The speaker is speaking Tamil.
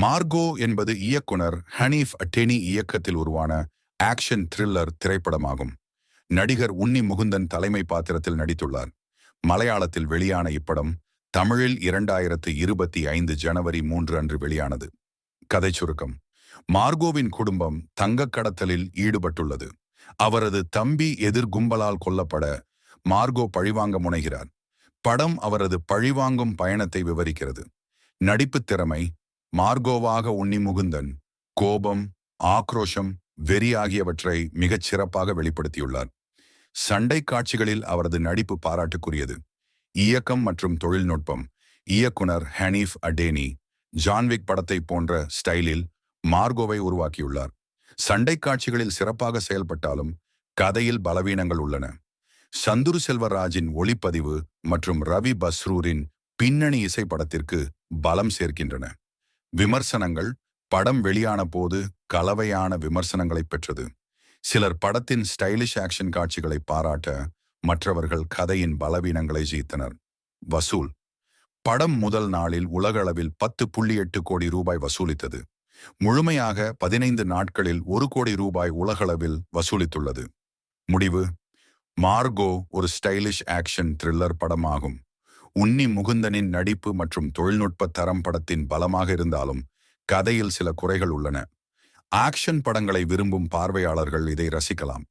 மார்கோ என்பது இயக்குனர் ஹனீஃப் அட்டேனி இயக்கத்தில் உருவான ஆக்ஷன் த்ரில்லர் திரைப்படமாகும். நடிகர் உன்னி முகுந்தன் தலைமை பாத்திரத்தில் நடித்துள்ளார். மலையாளத்தில் வெளியான இப்படம் தமிழில் இரண்டாயிரத்து இருபத்தி ஐந்து ஜனவரி மூன்று அன்று வெளியானது. கதை சுருக்கம். மார்கோவின் குடும்பம் தங்கக் கடத்தலில் ஈடுபட்டுள்ளது. அவரது தம்பி எதிர் கும்பலால் கொல்லப்பட மார்கோ பழிவாங்க முனைகிறார். படம் அவரது பழிவாங்கும் பயணத்தை விவரிக்கிறது. நடிப்புத் திறமை மார்கோவாக உன்னி முகுந்தன் கோபம் ஆக்ரோஷம் வெறி ஆகியவற்றை மிகச் சிறப்பாக வெளிப்படுத்தியுள்ளார். சண்டை காட்சிகளில் அவரது நடிப்பு பாராட்டுக்குரியது. இயக்கம் மற்றும் தொழில்நுட்பம். இயக்குனர் ஹனீஃப் அடேனி ஜான்விக் படத்தை போன்ற ஸ்டைலில் மார்கோவை உருவாக்கியுள்ளார். சண்டை காட்சிகளில் சிறப்பாக செயல்பட்டாலும் கதையில் பலவீனங்கள் உள்ளன. சந்துரு செல்வராஜின் ஒளிப்பதிவு மற்றும் ரவி பஸ்ரூரின் பின்னணி இசை படத்திற்கு பலம் சேர்க்கின்றன. விமர்சனங்கள் படம் வெளியான போது கலவையான விமர்சனங்களை பெற்றது. சிலர் படத்தின் ஸ்டைலிஷ் ஆக்ஷன் காட்சிகளை பாராட்ட மற்றவர்கள் கதையின் பலவீனங்களை ஜீத்தனர். வசூல். படம் முதல் நாளில் உலகளவில் பத்து புள்ளி எட்டு கோடி ரூபாய் வசூலித்தது. முழுமையாக பதினைந்து நாட்களில் ஒரு கோடி ரூபாய் உலகளவில் வசூலித்துள்ளது. முடிவு. மார்கோ ஒரு ஸ்டைலிஷ் ஆக்ஷன் த்ரில்லர் படமாகும். உன்னி முகுந்தனின் நடிப்பு மற்றும் தொழில்நுட்ப தரம் படத்தின் பலமாக இருந்தாலும் கதையில் சில குறைகள் உள்ளன. ஆக்ஷன் படங்களை விரும்பும் பார்வையாளர்கள் இதை ரசிக்கலாம்.